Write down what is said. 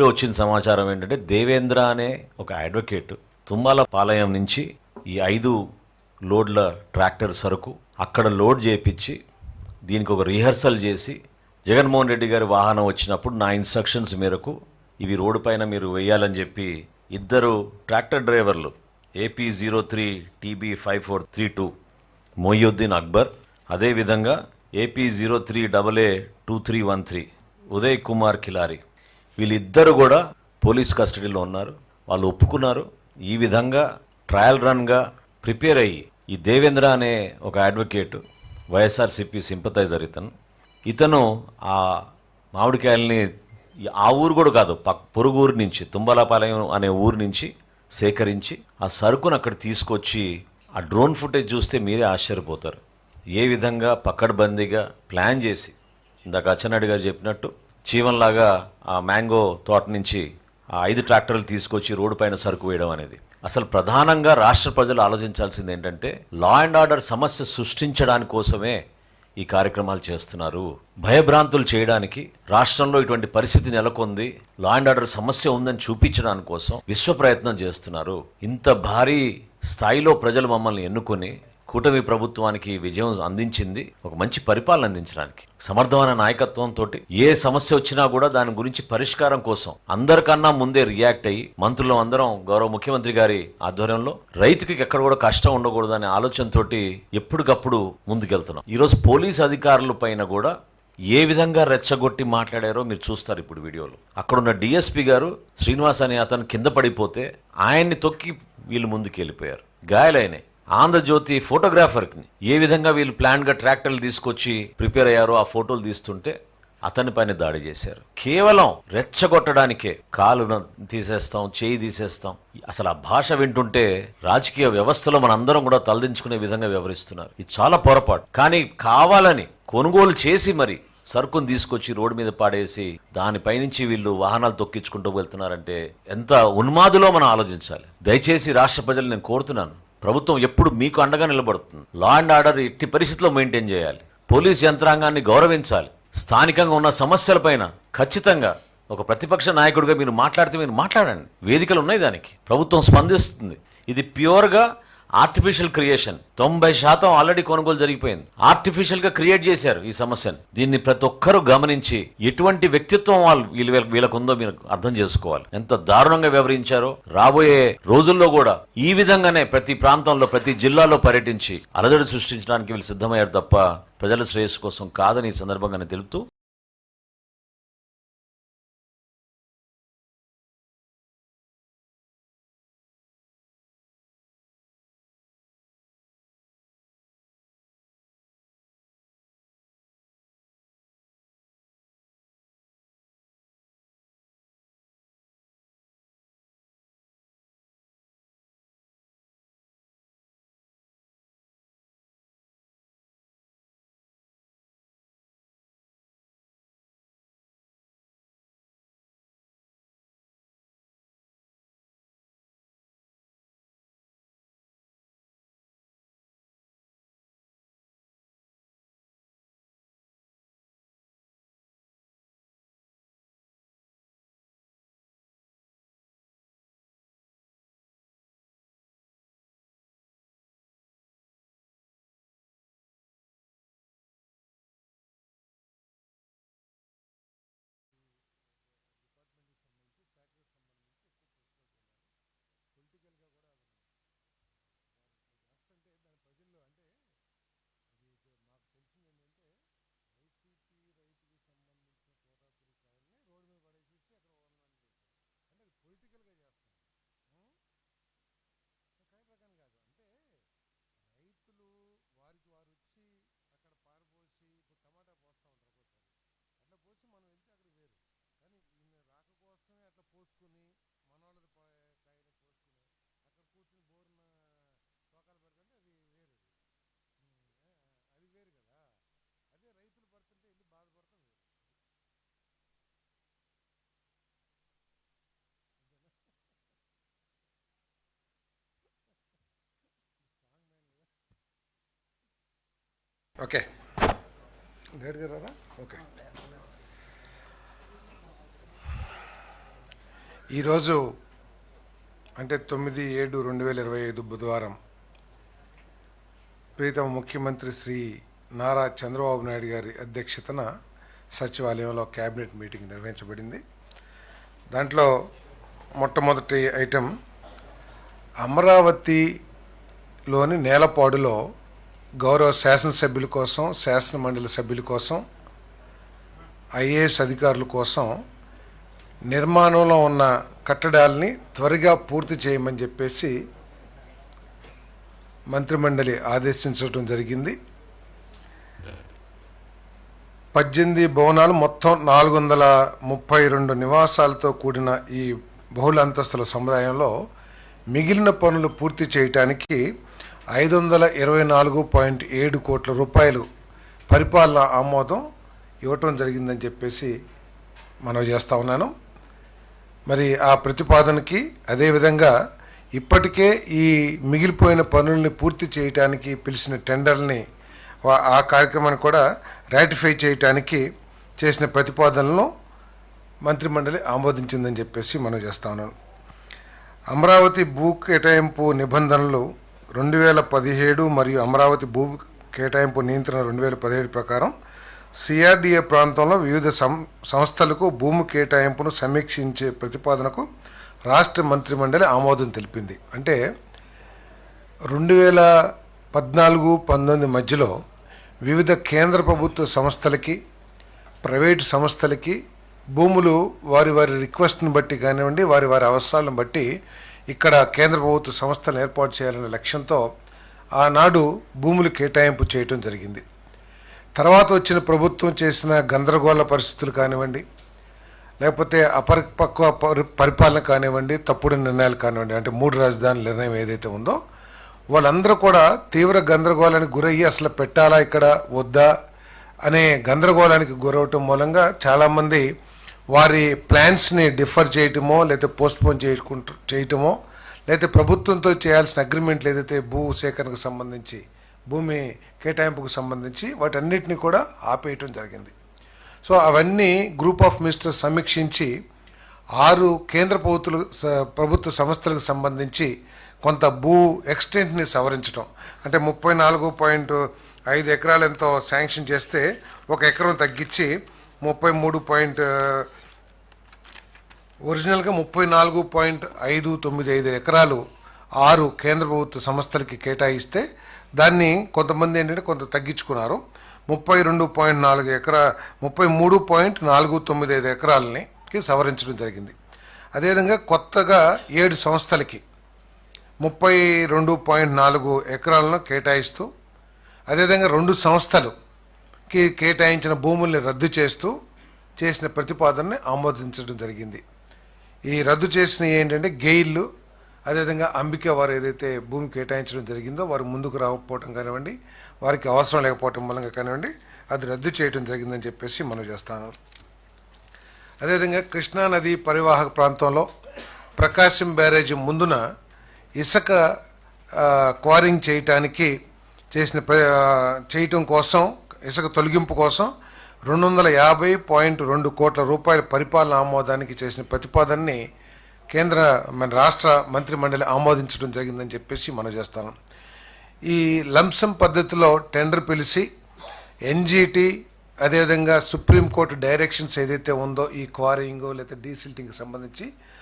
ఇప్పుడే వచ్చిన సమాచారం ఏంటంటే దేవేంద్ర అనే ఒక అడ్వకేట్ తుమ్మాల పాలయం నుంచి ఈ ఐదు లోడ్ల ట్రాక్టర్ సరుకు అక్కడ లోడ్ చేపించి దీనికి ఒక రిహర్సల్ చేసి జగన్మోహన్ రెడ్డి గారి వాహనం వచ్చినప్పుడు నా ఇన్స్ట్రక్షన్స్ మేరకు ఇవి రోడ్డు పైన మీరు వేయాలని చెప్పి ఇద్దరు ట్రాక్టర్ డ్రైవర్లు AP zero three TB five four three two Moiyuddin Akbar అదేవిధంగా AP zero three double A two three one three Uday Kumar Kilari. వీళ్ళిద్దరు కూడా పోలీస్ కస్టడీలో ఉన్నారు. వాళ్ళు ఒప్పుకున్నారు. ఈ విధంగా ట్రయల్ రన్గా ప్రిపేర్ అయ్యి ఈ దేవేంద్ర అనే ఒక అడ్వకేట్ వైఎస్ఆర్సిపి సింపతైజర్ ఇతను. ఇతను ఆ మామిడికాయల్ని ఆ ఊరు కూడా కాదు పక్ పొరుగు ఊరు నుంచి తుంబలపాలెం అనే ఊరు నుంచి సేకరించి ఆ సరుకును అక్కడ తీసుకొచ్చి ఆ డ్రోన్ ఫుటేజ్ చూస్తే మీరే ఆశ్చర్యపోతారు. ఏ విధంగా పక్కడబందీగా ప్లాన్ చేసి ఇందాక అచ్చెన్నాయుడు గారు చెప్పినట్టు చీవంలాగా ఆ మ్యాంగో తోట నుంచి ఆ ఐదు ట్రాక్టర్లు తీసుకొచ్చి రోడ్డు పైన సరుకు వేయడం అనేది. అసలు ప్రధానంగా రాష్ట్ర ప్రజలు ఆలోచించాల్సింది ఏంటంటే లా అండ్ ఆర్డర్ సమస్య సృష్టించడానికి కోసమే ఈ కార్యక్రమాలు చేస్తున్నారు. భయభ్రాంతులు చేయడానికి రాష్ట్రంలో ఇటువంటి పరిస్థితి నెలకొంది. లా అండ్ ఆర్డర్ సమస్య ఉందని చూపించడానికి కోసం విశ్వ ప్రయత్నం చేస్తున్నారు. ఇంత భారీ స్థాయిలో ప్రజలు మమ్మల్ని ఎన్నుకొని కూటమి ప్రభుత్వానికి విజయం అందించింది ఒక మంచి పరిపాలన అందించడానికి. సమర్థమైన నాయకత్వంతో ఏ సమస్య వచ్చినా కూడా దాని గురించి పరిష్కారం కోసం అందరికన్నా ముందే రియాక్ట్ అయ్యి మంత్రులు అందరం గౌరవ ముఖ్యమంత్రి గారి ఆధ్వర్యంలో రైతుకి ఎక్కడ కూడా కష్టం ఉండకూడదు అనే ఆలోచనతో ఎప్పటికప్పుడు ముందుకెళ్తున్నాం. ఈరోజు పోలీస్ అధికారుల పైన కూడా ఏ విధంగా రెచ్చగొట్టి మాట్లాడారో మీరు చూస్తారు ఇప్పుడు వీడియోలో. అక్కడున్న డిఎస్పి గారు శ్రీనివాస్ అనే అతను కింద పడిపోతే ఆయన్ని తొక్కి వీళ్ళు ముందుకు వెళ్ళిపోయారు గాయాలైనాయి. ఆంధ్రజ్యోతి ఫోటోగ్రాఫర్కి ఏ విధంగా వీళ్ళు ప్లాన్గా ట్రాక్టర్లు తీసుకొచ్చి ప్రిపేర్ అయ్యారో ఆ ఫోటోలు తీస్తుంటే అతని పైన దాడి చేశారు. కేవలం రెచ్చగొట్టడానికే కాలు తీసేస్తాం చేయి తీసేస్తాం. అసలు ఆ భాష వింటుంటే రాజకీయ వ్యవస్థలో మనందరం కూడా తలదించుకునే విధంగా వ్యవహరిస్తున్నారు. ఇది చాలా పొరపాటు. కానీ కావాలని కొనుగోలు చేసి మరి సరుకును తీసుకొచ్చి రోడ్డు మీద పాడేసి దానిపైనుంచి వీళ్ళు వాహనాలు తొక్కించుకుంటూ వెళ్తున్నారంటే ఎంత ఉన్మాదులో మనం ఆలోచించాలి. దయచేసి రాష్ట్ర ప్రజలు నేను కోరుతున్నాను. ప్రభుత్వం ఎప్పుడు మీకు అండగా నిలబడుతుంది. లా అండ్ ఆర్డర్ ఎట్టి పరిస్థితిలో మెయింటైన్ చేయాలి. పోలీస్ యంత్రాంగాన్ని గౌరవించాలి. స్థానికంగా ఉన్న సమస్యలపైన ఖచ్చితంగా ఒక ప్రతిపక్ష నాయకుడిగా మీరు మాట్లాడితే మీరు మాట్లాడండి. వేదికలు ఉన్నాయి దానికి. ప్రభుత్వం స్పందిస్తుంది. ఇది ప్యూర్గా ఆర్టిఫిషియల్ క్రియేషన్ తొంభై శాతం ఆల్రెడీ కొనుగోలు జరిగిపోయింది. ఆర్టిఫిషియల్గా క్రియేట్ చేశారు ఈ సమస్యను. దీన్ని ప్రతి ఒక్కరూ గమనించి ఎటువంటి వ్యక్తిత్వం వాళ్ళు వీళ్ళ వీళ్ళకు ఉందో మీరు అర్థం చేసుకోవాలి. ఎంత దారుణంగా వ్యవహరించారో. రాబోయే రోజుల్లో కూడా ఈ విధంగానే ప్రతి ప్రాంతంలో ప్రతి జిల్లాలో పర్యటించి అలజడి సృష్టించడానికి వీళ్ళు సిద్ధమయ్యారు తప్ప ప్రజల శ్రేయస్సు కోసం కాదని ఈ సందర్భంగానే తెలుపుతూ ఓకే. లేట్గా ఓకే ఈరోజు అంటే తొమ్మిది ఏడు రెండు వేల ఇరవై ఐదు బుధవారం ప్రీతమ ముఖ్యమంత్రి శ్రీ నారా చంద్రబాబు నాయుడు గారి అధ్యక్షతన సచివాలయంలో క్యాబినెట్ మీటింగ్ నిర్వహించబడింది. దాంట్లో మొట్టమొదటి ఐటెం అమరావతిలోని నేలపాడులో గౌరవ శాసనసభ్యుల కోసం శాసన మండలి సభ్యుల కోసం ఐఏఎస్ అధికారుల కోసం నిర్మాణంలో ఉన్న కట్టడాల్ని త్వరగా పూర్తి చేయమని చెప్పేసి మంత్రిమండలి ఆదేశించడం జరిగింది. పద్దెనిమిది భవనాలు మొత్తం నాలుగు వందల ముప్పై రెండు నివాసాలతో కూడిన ఈ బహుళ అంతస్తుల సముదాయంలో మిగిలిన పనులు పూర్తి చేయటానికి ఐదు వందల ఇరవై నాలుగు పాయింట్ ఏడు కోట్ల రూపాయలు పరిపాలన ఆమోదం ఇవ్వటం జరిగిందని చెప్పేసి మనం చేస్తూ ఉన్నాను. మరి ఆ ప్రతిపాదనకి అదేవిధంగా ఇప్పటికే ఈ మిగిలిపోయిన పనుల్ని పూర్తి చేయటానికి పిలిచిన టెండర్ని వా- ఆ కార్యక్రమాన్ని కూడా రాటిఫై చేయటానికి చేసిన ప్రతిపాదనలను మంత్రిమండలి ఆమోదించిందని చెప్పేసి మనం చేస్తా ఉన్నాను. అమరావతి భూ కేటాయింపు నిబంధనలు రెండు వేల పదిహేడు మరియు అమరావతి భూ కేటాయింపు నియంత్రణ రెండు వేల పదిహేడు ప్రకారం సిఆర్డిఏ ప్రాంతంలో వివిధ సం సంస్థలకు భూమి కేటాయింపును సమీక్షించే ప్రతిపాదనకు రాష్ట్ర మంత్రిమండలి ఆమోదం తెలిపింది. అంటే రెండు వేల పద్నాలుగు పంతొమ్మిది మధ్యలో వివిధ కేంద్ర ప్రభుత్వ సంస్థలకి ప్రైవేటు సంస్థలకి భూములు వారి వారి రిక్వెస్ట్ని బట్టి కానివ్వండి వారి వారి అవసరాలను బట్టి ఇక్కడ కేంద్ర ప్రభుత్వ సంస్థలను ఏర్పాటు చేయాలనే లక్ష్యంతో ఆనాడు భూములు కేటాయింపు చేయటం జరిగింది. తర్వాత వచ్చిన ప్రభుత్వం చేసిన గందరగోళ పరిస్థితులు కానివ్వండి లేకపోతే అపరిపక్వ పరిపాలన కానివ్వండి తప్పుడు నిర్ణయాలు కానివ్వండి అంటే మూడు రాజధానుల నిర్ణయం ఏదైతే ఉందో వాళ్ళందరూ కూడా తీవ్ర గందరగోళానికి గురయ్యి అసలు పెట్టాలా ఇక్కడ వద్దా అనే గందరగోళానికి గురవటం మూలంగా చాలామంది వారి ప్లాన్స్ని డిఫర్ చేయటమో లేకపోతే పోస్ట్పోన్ చేయకుంటూ చేయటమో లేకపోతే ప్రభుత్వంతో చేయాల్సిన అగ్రిమెంట్లు ఏదైతే భూ సేకరణకు సంబంధించి భూమి కేటాయింపుకు సంబంధించి వాటన్నిటిని కూడా ఆపేయటం జరిగింది. సో అవన్నీ గ్రూప్ ఆఫ్ మినిస్టర్స్ సమీక్షించి ఆరు కేంద్ర ప్రభుత్వ ప్రభుత్వ సంస్థలకు సంబంధించి కొంత భూ ఎక్స్టెంట్ని సవరించడం అంటే ముప్పై నాలుగు పాయింట్ ఐదు ఎకరాలు ఎంతో శాంక్షన్ చేస్తే ఒక ఎకరం తగ్గించి ముప్పై మూడు పాయింట్ ఒరిజినల్గా ముప్పై నాలుగు పాయింట్ ఐదు తొమ్మిది ఐదు ఎకరాలు ఆరు కేంద్ర ప్రభుత్వ సంస్థలకి కేటాయిస్తే దాన్ని కొంతమంది ఏంటంటే కొంత తగ్గించుకున్నారు. ముప్పై రెండు పాయింట్ నాలుగు ఎకరా ముప్పై మూడు పాయింట్ నాలుగు తొమ్మిది ఐదు ఎకరాలని సవరించడం జరిగింది. అదేవిధంగా కొత్తగా ఏడు సంస్థలకి ముప్పై రెండు పాయింట్ నాలుగు ఎకరాలను కేటాయిస్తూ అదేవిధంగా రెండు సంస్థలుకి కేటాయించిన భూముల్ని రద్దు చేస్తూ చేసిన ప్రతిపాదనని ఆమోదించడం జరిగింది. ఈ రద్దు చేసినవి ఏంటంటే గెయిళ్ళు అదేవిధంగా అంబిక వారు ఏదైతే భూమి కేటాయించడం జరిగిందో వారు ముందుకు రాకపోవటం కానివ్వండి వారికి అవసరం లేకపోవటం మూలంగా కానివ్వండి అది రద్దు చేయడం జరిగిందని చెప్పేసి మనం చేస్తాను. అదేవిధంగా కృష్ణా నది పరివాహక ప్రాంతంలో ప్రకాశం బ్యారేజీ ముందున ఇసుక క్వారింగ్ చేయటానికి చేసిన ప్ర- చేయటం కోసం ఇసుక తొలగింపు కోసం రెండు వందల యాభై పాయింట్ రెండు కోట్ల రూపాయల పరిపాలన ఆమోదానికి చేసిన ప్రతిపాదనని కేంద్ర మన రాష్ట్ర మంత్రి మండలి ఆమోదించడం జరిగిందని చెప్పేసి మనం చేస్తాను ఈ లంసం పద్ధతిలో టెండర్ పిలిచి ఎన్జీటీ అదేవిధంగా సుప్రీంకోర్టు డైరెక్షన్స్ ఏదైతే ఉందో ఈ క్వారింగ్ లేకపోతే డీసిల్టింగ్కి సంబంధించి